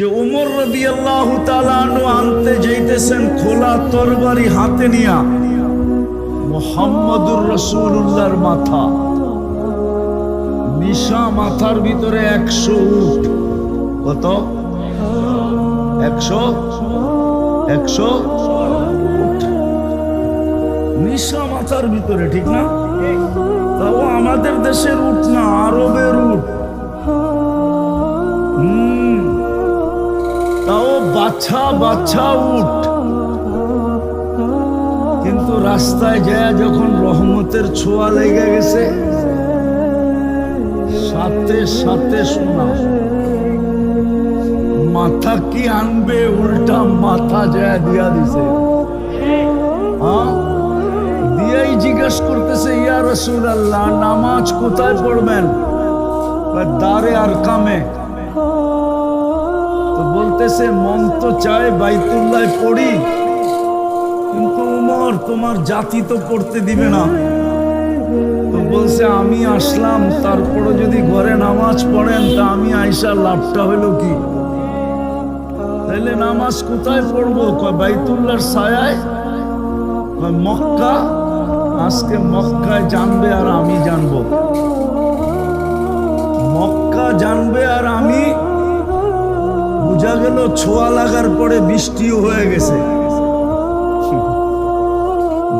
যে উমর রবি আল্লাহ আনতে যাইতেছেন খোলা তরবারি হাতে নিয়া, মোহাম্মদুর রসুল্লাহর মাথা। নিশা মাথার ভিতরে একশো উঠ কত? একশো? একশো। নিশা মাথার ভিতরে, ঠিক না? তাও আমাদের দেশের উঠ না, আরবের উঠ বাচ্চা বাচ্চা উঠ। কিন্তু রাস্তায় যায় যখন রহমতের ছোঁয়া লেগে গেছে, সাথে সাথে শোনা। মাথা কি আনবে, উল্টা মাথা যায় দিয়া দিছে। দিয়াই জিজ্ঞেস করতেছে, ইয়া রসুল আল্লাহ নামাজ কোথায় পড়বেন? দারে আর কামে বলতেছে মন তো চায় বাইতুল্লাহ পড়ি। কিন্তু উমর, তোমার জাতি তো পড়তে দিবে না। তো বলছে, আমি আসলাম তারপরে যদি ঘরে নামাজ পড়েন, তা আমি আইসা লাভটা হলো কি? তাইলে নামাজ কোথায় পড়ব? কয় বাইতুল্লাহর ছায়ায়? মক্কা? আজকে মক্কায় জানবে আর আমি জানব। মক্কা জানবে আর আমি বোঝা গেল ছোঁয়া লাগার পরে বৃষ্টিও হয়ে গেছে।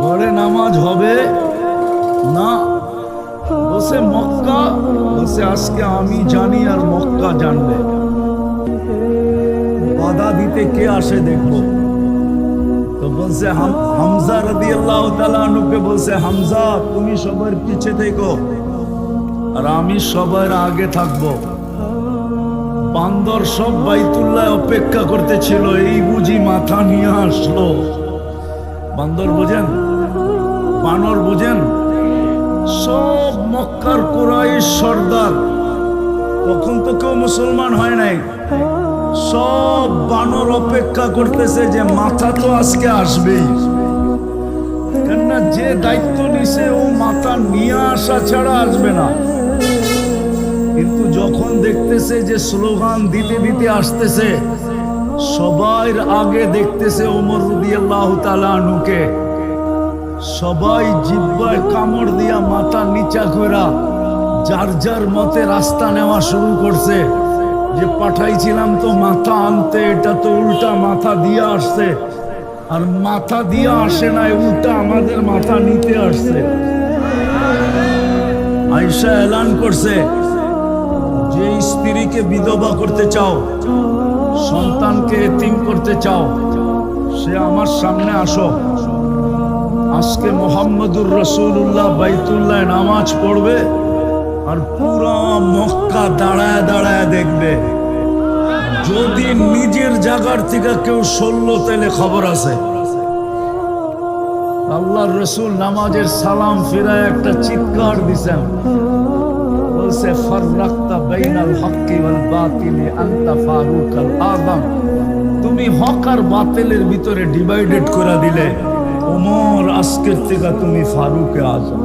ঘরে নামাজ হবে? না। বসে মক্কা, বসে আজকে আমি জানি আর মক্কা জানবে। বাধা দিতে কে আসে দেখব। তো বলছে হাম- হামজা রদি আল্লাহ তালুকে বলছে, হামজা, তুমি সবার পিছে দেখো আর আমি সবার আগে থাকব। বান্দর সব বাইতুল্লাহ অপেক্ষা করতেছিল, এই বুঝি মাথা নিয়ে আসলো। বান্দর বোঝেন? বানর বোঝেন? সব মক্কার কোরাই সর্দার। তখন তো কেউ মুসলমান হয় নাই। সব বানর অপেক্ষা করতেছে যে মাথা তো আজকে আসবেই। কেননা যে দায়িত্ব নিছে, ও মাথা নিয়ে আসা ছাড়া আসবে না। দেখতেছে যে স্লোগান দিতে দিতে আসতেছে সবাই আগে দেখতেছে ওমর রুদিয়াল্লাহ তালানুকে সবাই জিব্বায় কামড় দিয়া মাথা নিচা কইরা যার যার মতে রাস্তা নেওয়া শুরু করছে। যে পাঠাইছিলাম তো মাথা আনতে, এটা তো উল্টা মাথা দিয়ে আসছে। আর মাথা দিয়ে আসে নাই, উল্টা আমাদের মাথা নিতে আসছে। আয়সা এলান করছে যে স্ত্রীকে বিধবা করতে চাও, সন্তানকে এতিম করতে চাও, সে আমার সামনে আসো। আজকে মোহাম্মদুর রসুল্লাহ বাইতুল্লাহ নামাজ পড়বে আর পুরো মক্কা দাঁড়ায় দাঁড়ায় দেখবে। যদি নিজের জায়গার থেকে কেউ সরলো তাহলে খবর আছে। আল্লাহর রসুল নামাজের সালাম ফিরায় একটা চিৎকার দিছেন। বাইনাল ওয়াল আনতা ফারুকাল আযম। তুমি হক আর বাতিলের ভিতরে ডিভাইডেড করে দিলে আজকের থেকে তুমি আজম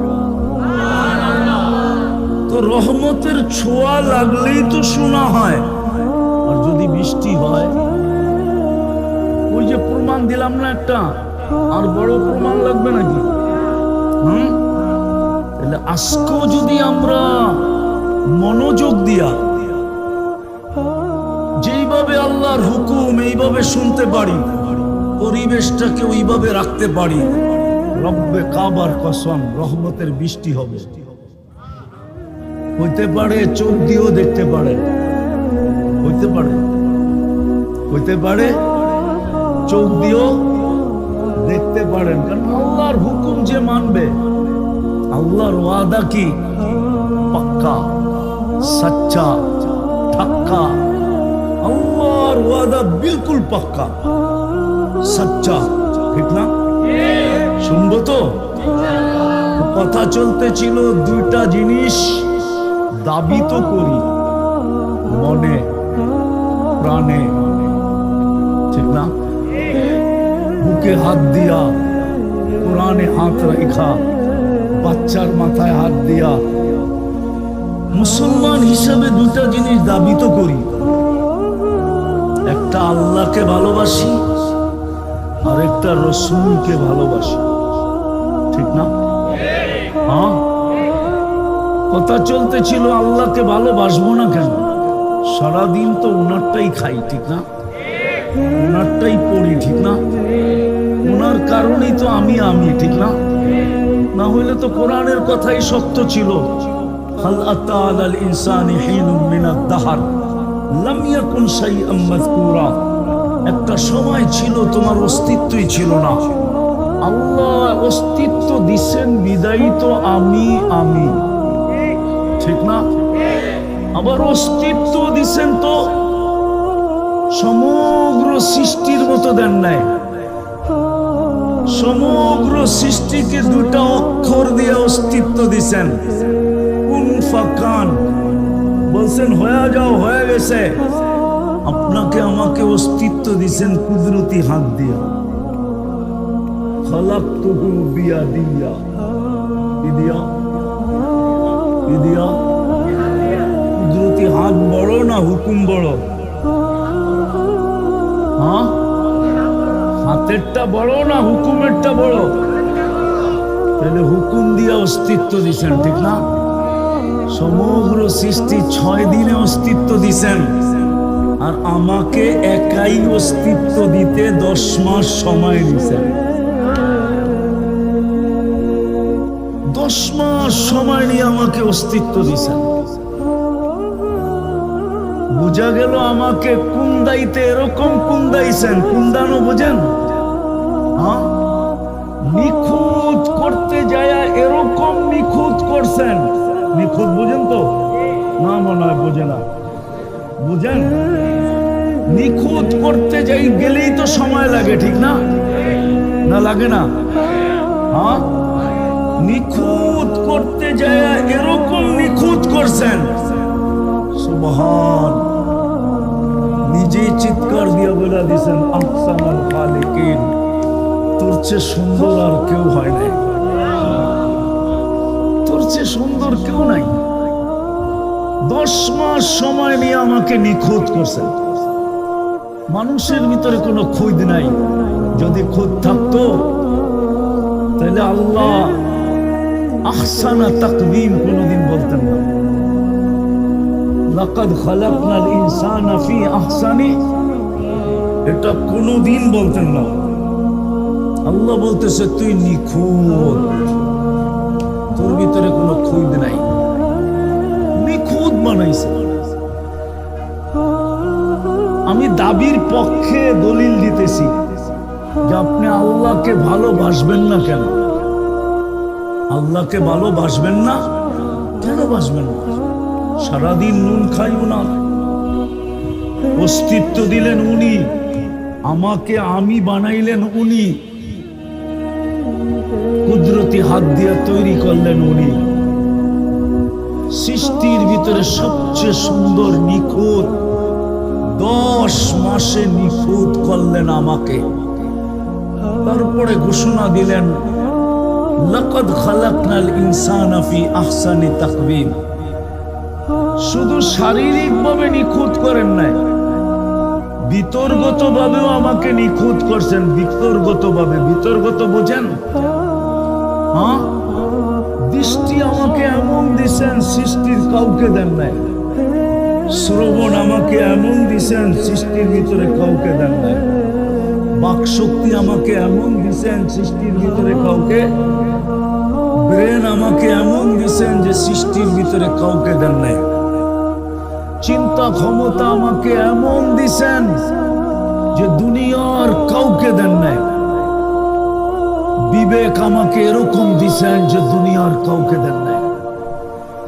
তো রহমতের ছোঁয়া লাগলেই তো শোনা হয়। আর যদি বৃষ্টি হয়, ওই যে প্রমাণ দিলাম না একটা, আর বড় প্রমাণ লাগবে নাকি? হুম? তাহলে আজকেও যদি আমরা মনোযোগ দিয়া। যেইভাবে আল্লাহর হুকুম এইভাবে শুনতে পারি, পরিবেশটাকে ওইভাবে রাখতে পারি, রব্বে কাবার কসম রহমতের বৃষ্টি হবে। হইতে পারে চোখ দিয়েও দেখতে পারে। হইতে পারে। হইতে পারে চোখ দিয়েও দেখতে পারেন কারণ আল্লাহর হুকুম যে মানবে, আল্লাহর ওয়াদা কি? পাক্কা। সচ্চা ঠাক্কা আল্লাহর ওয়াদা বিলকুল পাক্কা সচ্চা ঠিক না শুনব তো কথা চলতে ছিল দুইটা জিনিস দাবি তো করি মনে প্রাণে ঠিক না বুকে হাত দিয়া কোরআনে হাত রেখা বাচ্চার মাথায় হাত দিয়া মুসলমান হিসাবে দুটা জিনিস দাবি তো করি। একটা আল্লাহকে ভালোবাসি আর একটা রসুলকে ভালোবাসি। ঠিক না? হ্যাঁ? কথা চলতেছিল, আল্লাহকে ভালোবাসবো না কেন? সারাদিন তো ওনারটাই খাই, ঠিক না? ওনারটাই পড়ি, ঠিক না? ওনার কারণেই তো আমি আমি, ঠিক না? না হইলে তো কোরআনের কথাই সত্য ছিল। হাল আতা আলাল ইনসানি হিনুম মিনাদ দাহার লাম ইয়াকুন শাইআম মাযকুরা একটা সময় ছিল তোমার অস্তিত্বই ছিল না। আল্লাহ অস্তিত্ব দিছেন, বিদায়ী তো আমি আমি। ঠিক না? আবার অস্তিত্ব দিছেন তো সমগ্র সৃষ্টির মতো দেন নাই। সমগ্র সৃষ্টিকে দুটা অক্ষর দিয়ে অস্তিত্ব দিছেন। কুন ফাকান বলছেন, হয়ে যাও, হয়ে গেছে। আপনাকে আমাকে অস্তিত্ব দিছেন কুদরতি হাত দিয়া। খালাক তুহু বিয়া দিয়া কি দিয়া কি দিয়া কুদরতি হাত বড় না হুকুম বড়? হ্যাঁ? হাতেরটা বড় না হুকুমেরটা বড়? তাহলে হুকুম দিয়া অস্তিত্ব দিছেন ঠিক না? সমগ্র সৃষ্টি ছয় দিনে অস্তিত্ব দিছেন। আর আমাকে একাই অস্তিত্ব দিতে দশ মাস সময় দিছেন। দশ মাস সময় নিয়ে আমাকে অস্তিত্ব দিছেন। বুঝা গেল আমাকে কুন্দাইতে এরকম কুন্দাইছেন। কুন্দানো বোঝেন? হ্যাঁ? নিখুঁত করতে যায় এরকম না মনে হয় বোঝে না। বুঝেন? নিখুঁত করতে যাই গেলেই তো সময় লাগে, ঠিক না? না লাগে না? হ্যাঁ? নিখুঁত করতে যায় এরকম নিখুঁত করছেন। সুবহান। নিজেই চিৎকার দিয়ে বলে দিছেন, আহসানুল খালিকিন। তোর চেয়ে সুন্দর আর কেউ হয় নাই। তোর চেয়ে সুন্দর কেউ নাই। দশ মাস সময় নিয়ে আমাকে নিখুঁত করছেন মানুষের ভিতরে কোনো খুঁজ নাই। যদি খুঁজ থাকতো, তাহলে আল্লাহ আহসানা তাকদিম কোনোদিন বলতেন না। লাকাদ খালাকনাল আহসানি, এটা কোনোদিন বলতেন না। আল্লাহ বলতেছে, তুই নিখুঁত তোর ভিতরে কোনো খুঁত নাই। বানাইছে। আমি দাবির পক্ষে দলিল দিতেছি যে আপনি আল্লাহকে ভালোবাসবেন না কেন? আল্লাহকে ভালোবাসবেন না? কেন বাসবেন না? সারাদিন নুন খাইও না। অস্তিত্ব দিলেন উনি, আমাকে আমি বানাইলেন উনি। কুদরতি হাত দিয়ে তৈরি করলেন উনি। সৃষ্টির ভিতরে সবচেয়ে সুন্দর নিখুঁত, দশ মাসে নিখুঁত করলেন আমাকে। তারপরে ঘোষণা দিলেন, লকদ খালাকনাল আহসানি শুধু শারীরিকভাবে নিখুঁত করেন নাই বিতর্গত ভাবেও আমাকে নিখুঁত করছেন। বিতর্গত ভাবে বিতর্গত বোঝেন? হ্যাঁ? দৃষ্টি আমাকে এমন দিছেন, সৃষ্টির কাউকে দেন নাই। শ্রবণ আমাকে এমন দিছেন, সৃষ্টির ভিতরে কাউকে দেন নাই। বাক শক্তি আমাকে এমন দিছেন, সৃষ্টির ভিতরে কাউকে, ব্রেন আমাকে এমন দিছেন যে সৃষ্টির ভিতরে কাউকে দেন নাই। চিন্তা ক্ষমতা আমাকে এমন দিছেন যে দুনিয়ার কাউকে দেন নাই। বিবেক আমাকে এরকম দিছেন যে দুনিয়ার কাউকে দেন নাই।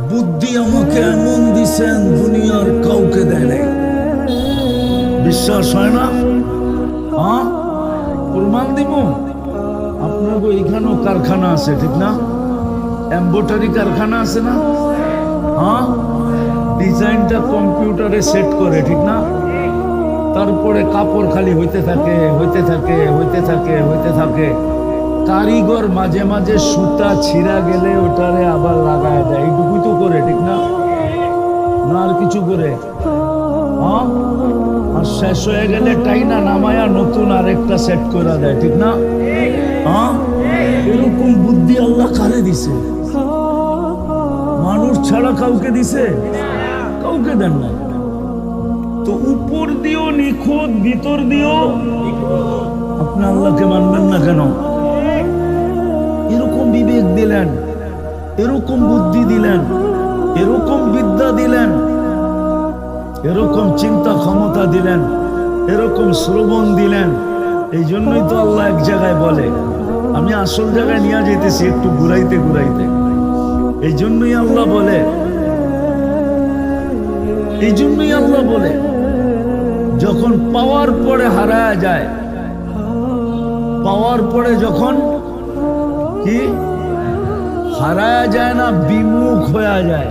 বুদ্ধি আমাকে এমন দিছেন দুনিয়ার কাউকে দেয় নাই। বিশ্বাস হয় না? হ্যাঁ? প্রমাণ দিব? আপনার এখানেও কারখানা আছে, ঠিক না? এম্বোটারি কারখানা আছে না? হ্যাঁ? ডিজাইনটা কম্পিউটারে সেট করে, ঠিক না? তারপরে কাপড় খালি হইতে থাকে হইতে থাকে হইতে থাকে হইতে থাকে। কারিগর মাঝে মাঝে সুতা ছিঁড়া গেলে ওটারে আবার লাগায় দেয়। এইটুকুই তো করে, ঠিক না? না আর কিছু করে? হ্যাঁ? আর শেষ হয়ে গেলে টাইনা নামায়া নতুন আরেকটা সেট করে দেয়, ঠিক না? হ্যাঁ? এরকম বুদ্ধি আল্লাহ কারে দিছে? মানুষ ছাড়া কাউকে দিছে? কাউকে দেন না তো উপর দিও, নিখুঁত, ভিতর দিও। আপনি আল্লাহকে মানবেন না কেন? বিবেক দিলেন, এরকম বুদ্ধি দিলেন, এরকম বিদ্যা দিলেন, এরকম চিন্তা ক্ষমতা দিলেন, এরকম শ্রবণ দিলেন। এই জন্যই তো আল্লাহ এক জায়গায় বলে, আমি আসল জায়গায় নিয়ে যেতেছি একটু ঘুরাইতে ঘুরাইতে। এই জন্যই আল্লাহ বলে, এই জন্যই আল্লাহ বলে, যখন পাওয়ার পরে হারায় যায়, পাওয়ার পরে যখন কি? হারায়া যায় না, বিমুখ হয়ে যায়।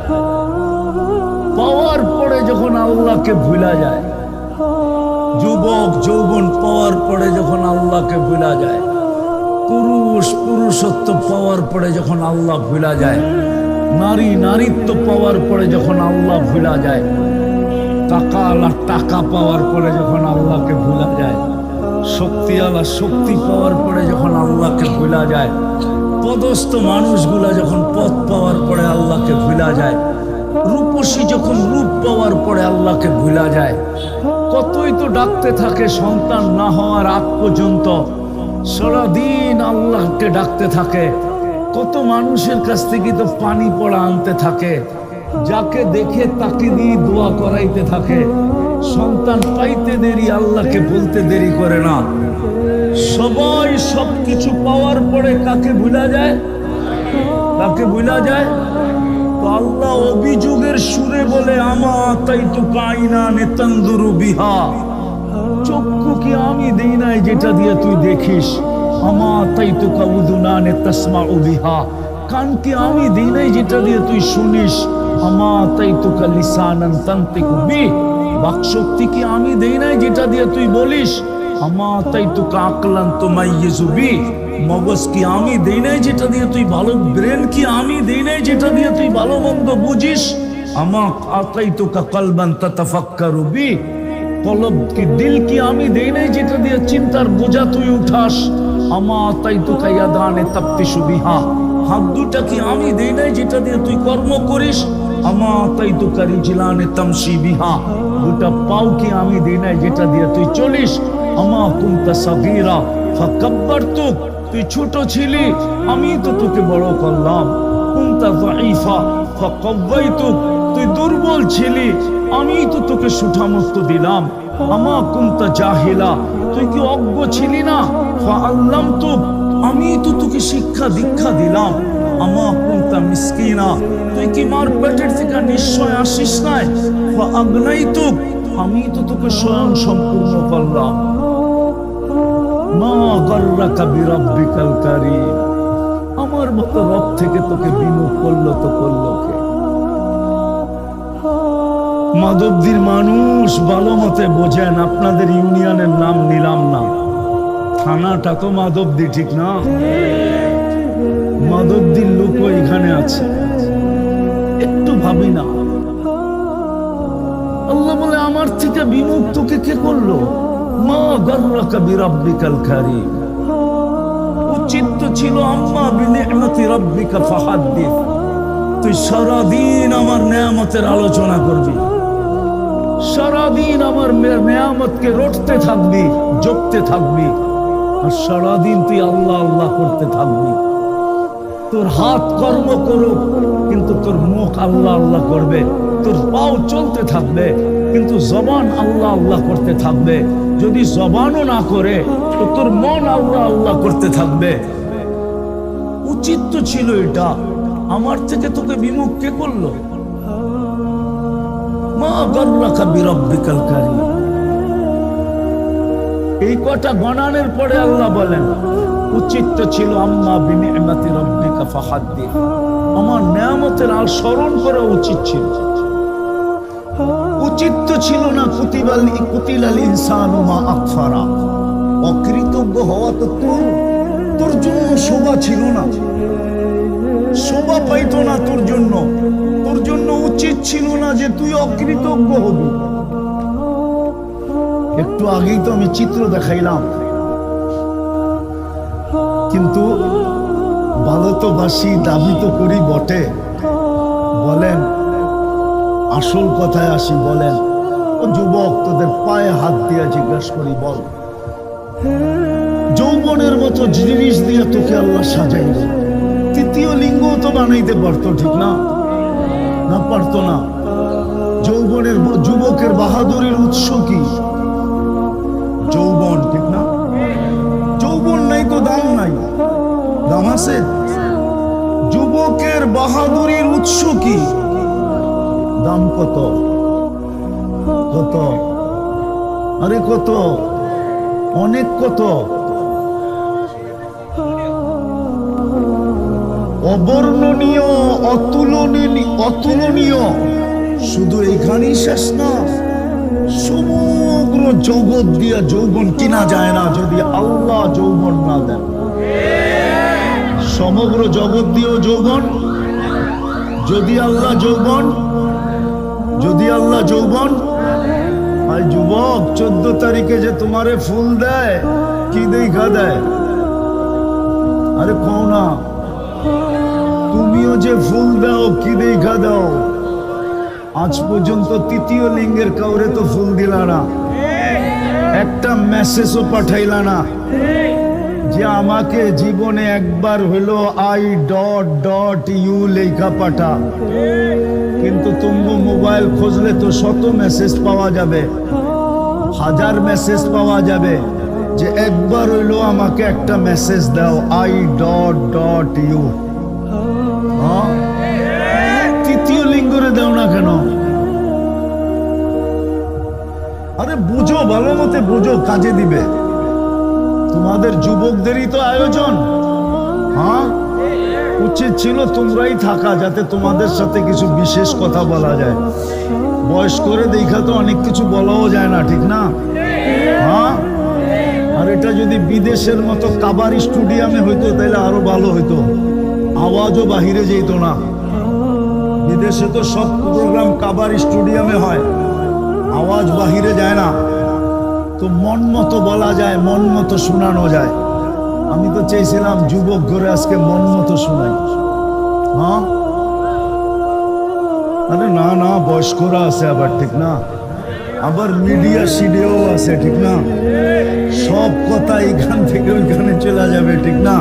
পাওয়ার পরে যখন আল্লাহকে ভুলা যায়, যুবক, যৌবন পাওয়ার পরে যখন আল্লাহকে ভুলা যায়, পুরুষ, পুরুষত্ব পাওয়ার পরে যখন আল্লাহ ভুলা যায়, নারী, নারীত্ব পাওয়ার পরে যখন আল্লাহ ভুলা যায়, টাকা আলা টাকা পাওয়ার পরে যখন আল্লাহকে ভুলা যায়, শক্তি আলা শক্তি পাওয়ার পরে যখন আল্লাহকে ভুলা যায় পদস্থ মানুষগুলা যখন পথ পাওয়ার পরে আল্লাহকে ভুলা যায়, রূপসী যখন রূপ পাওয়ার পরে আল্লাহকে ভুলা যায়, কতই তো ডাকতে থাকে সন্তান না হওয়ার আগ পর্যন্ত, সারাদিন আল্লাহকে ডাকতে থাকে, কত মানুষের কাছ থেকে তো পানি পড়া আনতে থাকে, যাকে দেখে তাকে দিয়ে দোয়া করাইতে থাকে, সন্তান পাইতে দেরি, আল্লাহকে বলতে দেরি করে না। সবাই সবকিছু পাওয়ার পরে কাকে ভুলা যায়? কাকে ভুলা যায়? আল্লাহ অভিযোগের সুরে বলে, আমা তাই তো কাইনা নেতন্দুরু বিহা। চক্ষু কি আমি দেই নাই যেটা দিয়ে তুই দেখিস? আমা তাই তো কাউদুনা নে তসমা বিহা। কান কি আমি দেই নাই যেটা দিয়ে তুই শুনিস? আমা তাই তো কালিসানান তান্তিকু বি বাকশক্তি কি আমি দেই নাই যেটা দিয়ে তুই বলিস? আমা তাই তো কাকলান তো মাইয়েজুবি মগজ কি আমি দেই নাই যেটা দিয়ে তুই ভালো, ব্রেন কি আমি দেই নাই যেটা দিয়ে তুই ভালো মন্দ বুঝিস? আমা আতাই তো কাকলবান তাতাফাক্কারু বি। কলব কি, দিল কি আমি দেই নাই যেটা দিয়ে চিন্তার বোঝা তুই উঠাস? আমা তাই তো কাইয়া দানে তাপ্তি সুবিহা হাত দুটা কি আমি দেই নাই যেটা দিয়ে তুই কর্ম করিস? আমা তাই তো কারি জিলানে তামসি বিহা। দুটা পাও কি আমি দেই নাই যেটা দিয়ে তুই চলিস? আমা কুন্তা সাগীরা ফাকাব্বারতুক তুই ছোট ছিলি, আমি তো তোকে বড় করলাম। কুন্তা দাইফা ফাকাব্বাইতুক তুই দুর্বল ছিলি, আমি তো তোকে সুঠামত্ব দিলাম। আমা কুন্তা জাহিলা, তুই কি অজ্ঞ ছিলি না? আল্লাম তো আমি তো তোকে শিক্ষা দীক্ষা দিলাম। আমা কুন্তা মিসকিনা, তুই কি মার পেটের থেকে নিশ্চয় আসিস নাই? আগনাই তো আমি তো তোকে স্বয়ং সম্পূর্ণ করলাম। আমার মতো রব থেকে তোকে বিমুখ করল তো করল কে? মাধবদীর মানুষ ভালো মতে বোঝেন আপনাদের ইউনিয়নের নাম নিলাম না। থানাটা তো মাধবদী, ঠিক না? মাধবদীর লোক এখানে আছে। একটু ভাবি না। আল্লাহ বলে, আমার থেকে বিমুখ তোকে কে করল? ছিল তুই সারাদিন আমার নেয়ামতের আলোচনা করবি। সারাদিন আমার নেয়ামতকে রটতে থাকবি, জপতে থাকবি। সারাদিন তুই আল্লাহ আল্লাহ করতে থাকবি। তোর হাত কর্ম করুক, কিন্তু তোর মুখ আল্লাহ আল্লাহ করবে। তোর পাও চলতে থাকবে, কিন্তু জবান আল্লাহ আল্লাহ করতে থাকবে। যদি জবানও না করে, তো তোর মন আল্লাহ আল্লাহ করতে থাকবে। উচিত তো ছিল এটা। আমার থেকে তোকে বিমুখ কে করল? মা এই কটা গণানের পরে আল্লাহ বলেন, উচিত তো ছিল আম্মা ফাহাদ্দিস। আমার নিয়ামতের আর স্মরণ করা উচিত ছিল। উচিত তো ছিল না কুতিবাল কুতিলাল ইনসানু মা আকফারা অকৃতজ্ঞ হওয়া তো তোর। তোর জন্য শোভা ছিল না। শোভা পাইতো না তোর জন্য। তোর জন্য উচিত ছিল না যে তুই অকৃতজ্ঞ হবি। একটু আগেই তো আমি চিত্র দেখাইলাম। কিন্তু ভালো তো বাসি দাবি তো করি বটে। বলেন আসল কথায় আসি বলেন, ও যুবক, তোদের পায়ে হাত দিয়ে জিজ্ঞাসা করি, বল। যৌবনের মতো জিনিস দিয়ে তোকে আল্লাহ সাজাইল। তৃতীয় লিঙ্গ তো বানাইতে পারতো, ঠিক না? না পারতো না। যৌবনের যুবকের বাহাদুরের উৎস কি? যৌবন, ঠিক না? যৌবন নাই তো দাম নাই। দাম আছে? যুবকের বাহাদুরির উৎস কি? দাম কত? কত? আরে কত? অনেক কত? অবর্ণনীয়, অতুলনীয় অতুলনীয়। শুধু এখানেই শেষ না, সমগ্র জগৎ দিয়া যৌবন কিনা যায় না যদি আল্লাহ যৌবন না দেন। সমগ্র জগৎ দিয়েও যৌবন? যদি আল্লাহ যৌবন আল্লাহ যৌবন। আর যুবক, চোদ্দ তারিখে যে তোমারে ফুল দেয়, কি দেখা দেয়? আরে কও না। তুমিও যে ফুল দাও, কি দেখা দাও? আজ পর্যন্ত তৃতীয় লিঙ্গের কাউরে তো ফুল দিলা না। একটা মেসেজও পাঠাইলা না। যে আমাকে জীবনে একবার হলো আই ডট ডট ইউ লেখা পাঠা। কিন্তু তুমি মোবাইল খুঁজলে তো শত মেসেজ পাওয়া যাবে, হাজার মেসেজ পাওয়া যাবে যে একবার হইল আমাকে একটা মেসেজ দাও, আই ডট ডট ইউ। তৃতীয় লিঙ্গরে দাও না কেন? আরে বুঝো, ভালো মতে বুঝো, কাজে দিবে। তোমাদের যুবকদেরই তো আয়োজন। হ্যাঁ? উচিত ছিল তোমরাই থাকা যাতে তোমাদের সাথে কিছু বিশেষ কথা বলা যায়। বয়স করে দেখা তো অনেক কিছু বলাও যায় না, ঠিক না? হ্যাঁ? আর এটা যদি বিদেশের মতো কাবার স্টুডিয়ামে হইতো, তাহলে আরও ভালো হইতো। আওয়াজও বাহিরে যেত না। বিদেশে তো সব প্রোগ্রাম কাবার স্টুডিয়ামে হয়। আওয়াজ বাহিরে যায় না। তো মন মতো বলা যায়, মন মতো শোনানো যায়। আমি তো চেয়েছিলাম যুবক ঘরে আজকে মন মতো শোনাই। হ্যাঁ আরে না না, বয়স্করা আছে আবার, ঠিক না? আবার মিডিয়া সিডিও আছে, ঠিক না? সব কথা এইখান থেকে ওইখানে চলে যাবে, ঠিক না?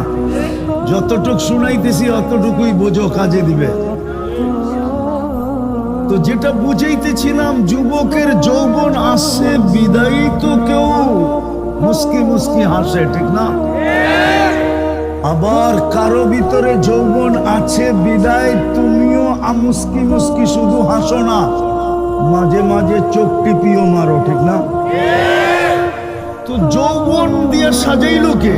যতটুক শুনাইতেছি, অতটুকুই বোঝো কাজে দিবে। তো যেটা বুঝাইতেছিলাম, যুবকের যৌবন আসছে, বিদায়ী তো কেউ। মুস্কি মুস্কি হাসে, ঠিক না? আবার কারও ভিতরে যৌবন আছে, বিদায়, তুমিও মুস্কি মুস্কি শুধু হাসো না, মাঝে মাঝে চোখ টিপিও মারো, ঠিক না? তো যৌবন দিয়ে সাজাইলো কে?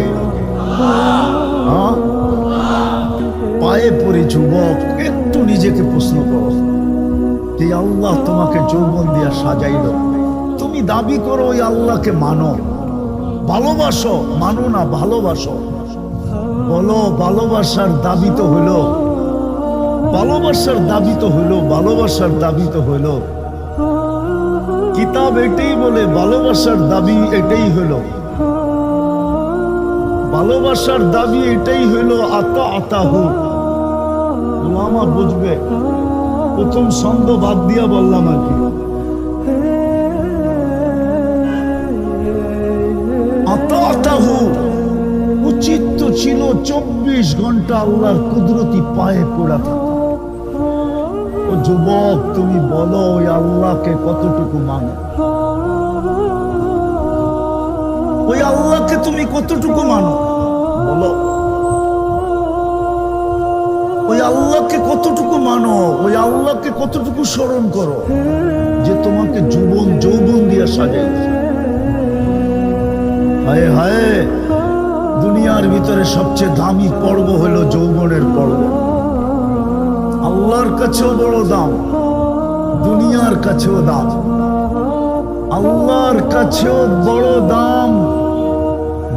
পায়ে পড়ি যুবক, একটু নিজেকে প্রশ্ন করো। যে আল্লাহ তোমাকে যৌবন দিয়া সাজাইল। তুমি দাবি করো, ওই আল্লাহকে মানো। ভালোবাসো, মানো না, ভালোবাসো। বলো, ভালোবাসার দাবি তো হইল। ভালোবাসার দাবি তো হইল, ভালোবাসার দাবি তো হইল। কিতাব এটাই বলে, ভালোবাসার দাবি এটাই হইল। ভালোবাসার দাবি এটাই হইল, আতা আতাহু। ওলামা বুঝবে। প্রথম ছন্দ বাদ দিয়া বললাম আর কি। আতা আতাহু উচিত তো ছিল চব্বিশ ঘণ্টা আল্লাহর কুদরতি পায়ে পড়া ও যুবক, তুমি বলো, ওই আল্লাহকে কতটুকু মানো? ওই আল্লাহকে তুমি কতটুকু মানো? বলো। ওই আল্লাহকে কতটুকু মানো, ওই আল্লাহকে কতটুকু স্মরণ করো যে তোমাকে যৌবন যৌবন দিয়ে সাজাই হায় হায়, দুনিয়ার ভিতরে সবচেয়ে দামি পর্ব হলো যৌবনের পর্ব। আল্লাহর কাছেও বড় দাম, দুনিয়ার কাছেও দাম। আল্লাহর কাছেও বড় দাম,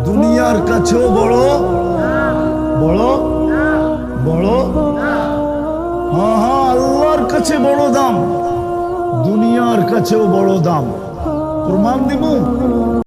দুনিয়ার কাছেও বড় বড় বড়? হ্যাঁ হ্যাঁ আল্লাহর কাছে বড় দাম। দুনিয়ার কাছেও বড় দাম। প্রমাণ দিব?